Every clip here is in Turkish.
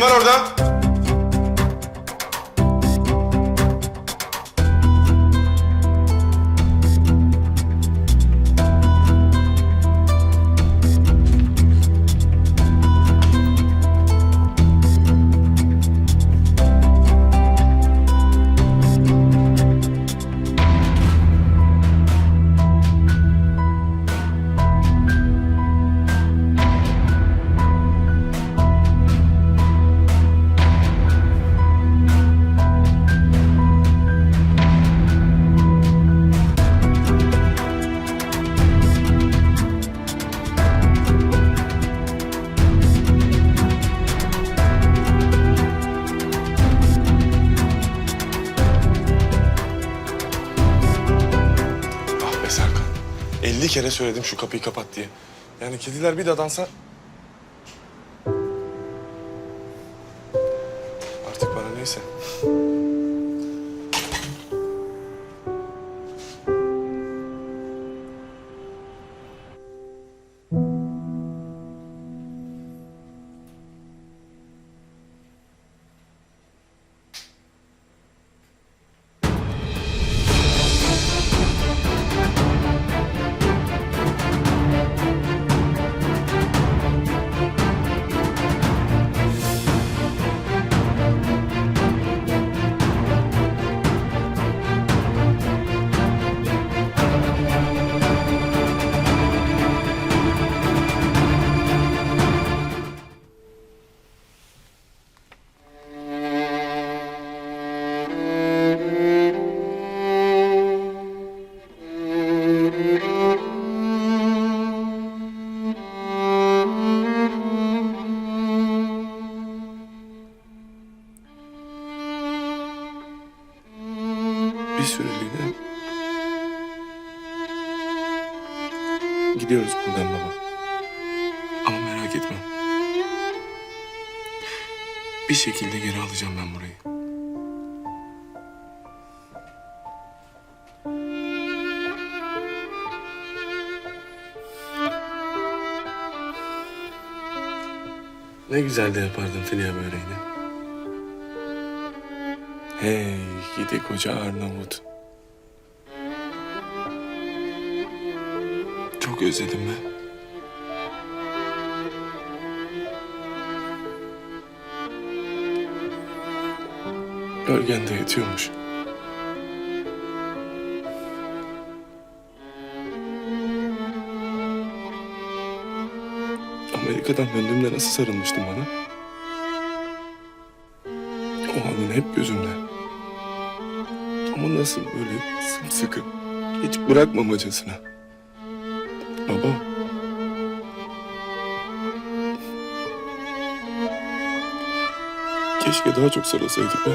Kim var orada? 50 kere söyledim şu kapıyı kapat diye. Yani kediler bir dadansa... Artık bana neyse. Bir süreliğine... Gidiyoruz buradan baba. Ama merak etme. Bir şekilde geri alacağım ben burayı. Ne güzel de yapardın Filiye böreğini. Hey gidi koca Arnavut. Çok özledim ben. Gölgende yatıyormuş. Amerika'dan döndüğümde nasıl sarılmıştın bana? O anın hep gözümde. Ama nasıl böyle sımsıkı, hiç bırakmamacasına. Baba. Keşke daha çok sarılsaydık be.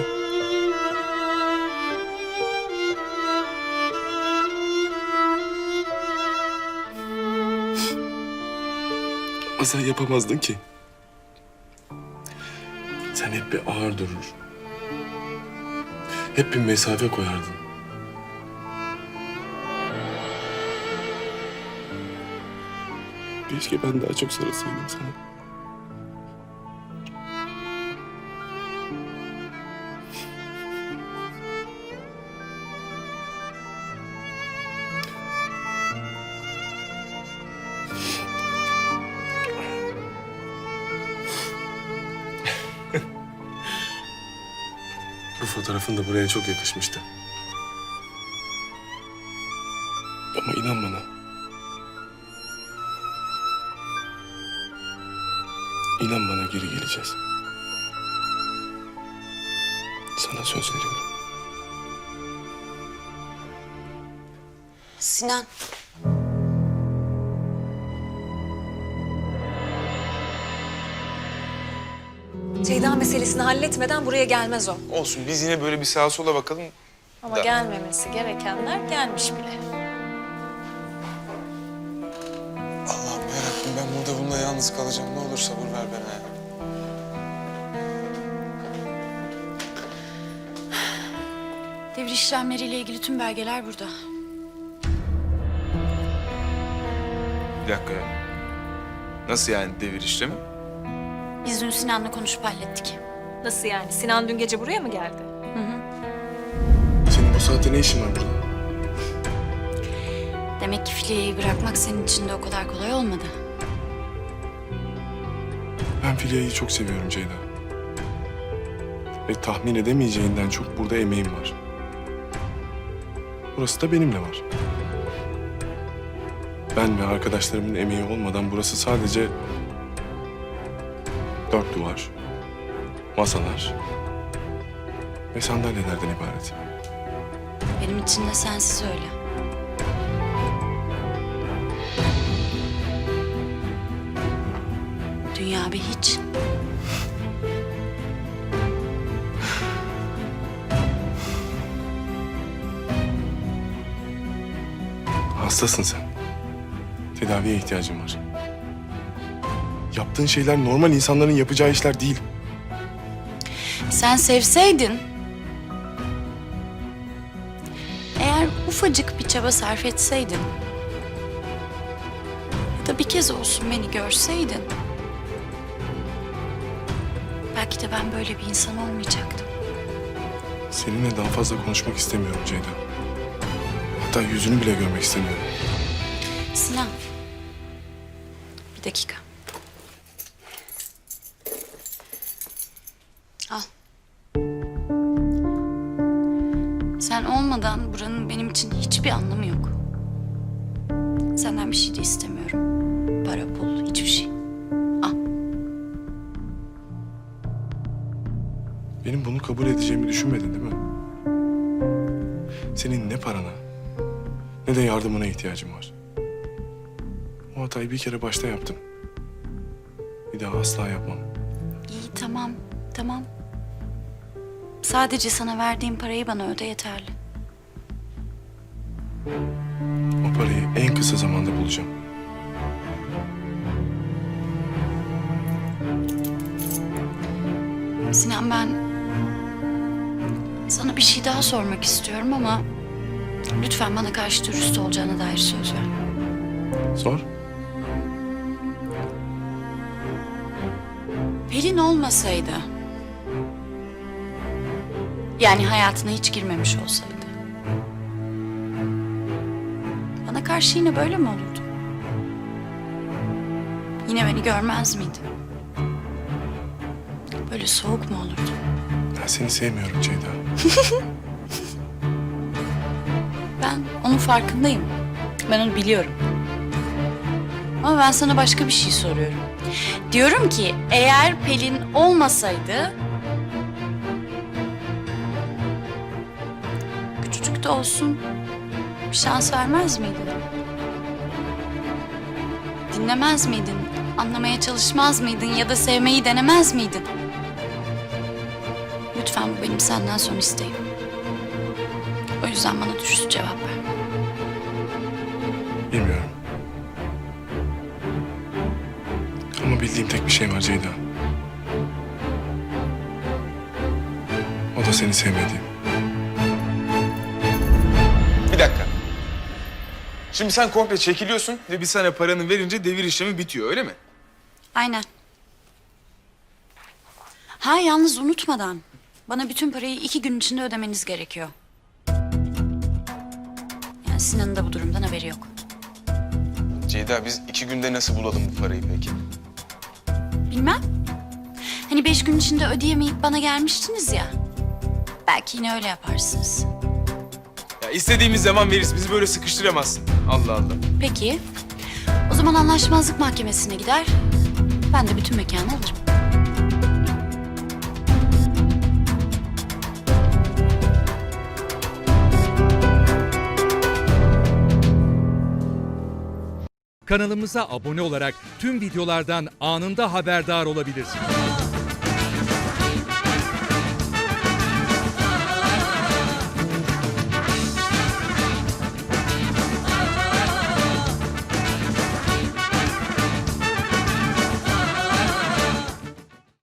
Ama sen yapamazdın ki. Sen hep bir ağır durur. Hep bir mesafe koyardın. Keşke ben daha çok sarılsaydım sana. Bu fotoğrafın da buraya çok yakışmıştı. Ama inan bana. İnan bana geri geleceğiz. Sana söz veriyorum. Sinan. Ceyda meselesini halletmeden buraya gelmez o. Olsun biz yine böyle bir sağa sola bakalım. Ama Da. gelmemesi gerekenler gelmiş bile. Allah'ım yarabbim ben burada bununla yalnız kalacağım. Ne olur sabır ver bana ya. Devir işlemleriyle ilgili tüm belgeler burada. Bir dakika ya. Nasıl yani devir işlemi? Biz dün Sinan'la konuşup hallettik. Nasıl yani? Sinan dün gece buraya mı geldi? Senin bu saatte ne işin var burada? Demek ki Filya'yı bırakmak senin için de o kadar kolay olmadı. Ben Filya'yı çok seviyorum Ceyda. Ve tahmin edemeyeceğinden çok burada emeğim var. Burası da benimle var. Ben ve arkadaşlarımın emeği olmadan burası sadece dört duvar, masalar ve sandalyelerden ibaret. Benim için de sensiz öyle. Dünya bir hiç. Hastasın sen. Tedaviye ihtiyacın var. Yaptığın şeyler normal insanların yapacağı işler değil. Sen sevseydin... Eğer ufacık bir çaba sarf etseydin... Ya da bir kez olsun beni görseydin... Belki de ben böyle bir insan olmayacaktım. Seninle daha fazla konuşmak istemiyorum Ceyda. Hatta yüzünü bile görmek istemiyorum. Sinan. Bir dakika. Sen olmadan buranın benim için hiçbir anlamı yok. Senden bir şey de istemiyorum. Para, pul, hiçbir şey. Al. Benim bunu kabul edeceğimi düşünmedin değil mi? Senin ne parana ne de yardımına ihtiyacım var. O hatayı bir kere başta yaptım. Bir daha asla yapmam. İyi tamam, tamam. Sadece sana verdiğim parayı bana öde yeterli. O parayı en kısa zamanda bulacağım. Sinan ben sana bir şey daha sormak istiyorum ama lütfen bana karşı dürüst olacağına dair söz ver. Sor. Pelin olmasaydı yani hayatına hiç girmemiş olsaydı bana karşı yine böyle mi olurdu? Yine beni görmez miydi? Böyle soğuk mu olurdu? Ben seni sevmiyorum Ceyda. Ben onun farkındayım. Ben onu biliyorum. Ama ben sana başka bir şey soruyorum. Diyorum ki eğer Pelin olmasaydı... de olsun bir şans vermez miydin? Dinlemez miydin? Anlamaya çalışmaz mıydın ya da sevmeyi denemez miydin? Lütfen bu benim senden son isteğim. O yüzden bana dürüst cevap ver. Bilmiyorum. Ama bildiğim tek bir şey var Ceyda. O da seni sevmediğim. Şimdi sen komple çekiliyorsun ve biz sana paranı verince devir işlemi bitiyor öyle mi? Aynen. Ha yalnız unutmadan bana bütün parayı iki gün içinde ödemeniz gerekiyor. Yani Sinan'ın da bu durumdan haberi yok. Ceyda biz iki günde nasıl bulalım bu parayı peki? Bilmem. Hani beş gün içinde ödeyemeyip bana gelmiştiniz ya. Belki yine öyle yaparsınız. İstediğimiz zaman veririz. Bizi böyle sıkıştıramazsın. Allah Allah. Peki. O zaman anlaşmazlık mahkemesine gider. Ben de bütün mekanı alırım. Kanalımıza abone olarak tüm videolardan anında haberdar olabilirsiniz.